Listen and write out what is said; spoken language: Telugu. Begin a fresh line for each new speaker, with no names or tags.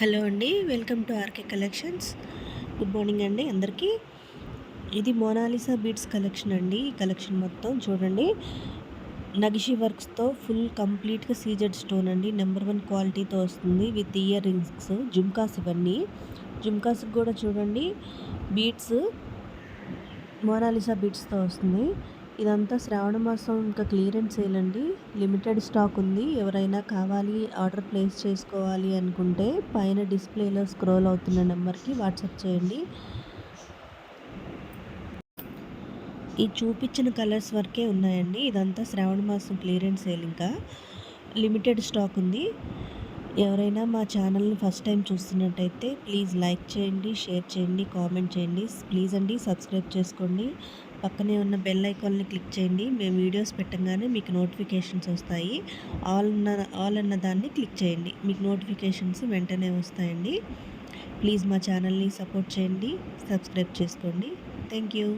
హలో అండి welcome to RK collections. Good morning అండి అందరికీ. ఇది మోనాలిసా బీడ్స్ కలెక్షన్ అండి. ఈ కలెక్షన్ మొత్తం చూడండి. నగిషి వర్క్స్తో ఫుల్ కంప్లీట్గా సీజెడ్ స్టోన్ అండి. నెంబర్ వన్ క్వాలిటీతో వస్తుంది విత్ ఇయర్ రింగ్స్ జుమ్కాస్ ఇవన్నీ. జుమ్కాస్కి కూడా చూడండి బీడ్స్ మోనాలిసా బీడ్స్తో వస్తుంది. ఇదంతా శ్రావణ మాసం ఇంకా క్లియరెన్స్ సేల్ అండి లిమిటెడ్ స్టాక్ ఉంది. ఎవరైనా కావాలి ఆర్డర్ ప్లేస్ చేసుకోవాలి అనుకుంటే పైన డిస్ప్లేలో స్క్రోల్ అవుతున్న నెంబర్కి వాట్సాప్ చేయండి. ఈ చూపించిన కలర్స్ వరకే ఉన్నాయండి. ఇదంతా శ్రావణ మాసం క్లియరెన్స్ సేల్ ఇంకా. లిమిటెడ్ స్టాక్ ఉంది. ఎవరైనా మా ఛానల్ని ఫస్ట్ టైం చూస్తున్నట్టయితే ప్లీజ్ లైక్ చేయండి షేర్ చేయండి కామెంట్ చేయండి. ప్లీజ్ అండి సబ్స్క్రైబ్ చేసుకోండి. పక్కనే ఉన్న బెల్ ఐకాన్ని క్లిక్ చేయండి. మేము వీడియోస్ పెట్టగానే మీకు నోటిఫికేషన్స్ వస్తాయి. ఆల్ ఉన్న ఆల్ అన్న దాన్ని క్లిక్ చేయండి. మీకు నోటిఫికేషన్స్ వెంటనే వస్తాయండి. ప్లీజ్ మా ఛానల్ని సపోర్ట్ చేయండి సబ్స్క్రైబ్ చేసుకోండి. Thank you.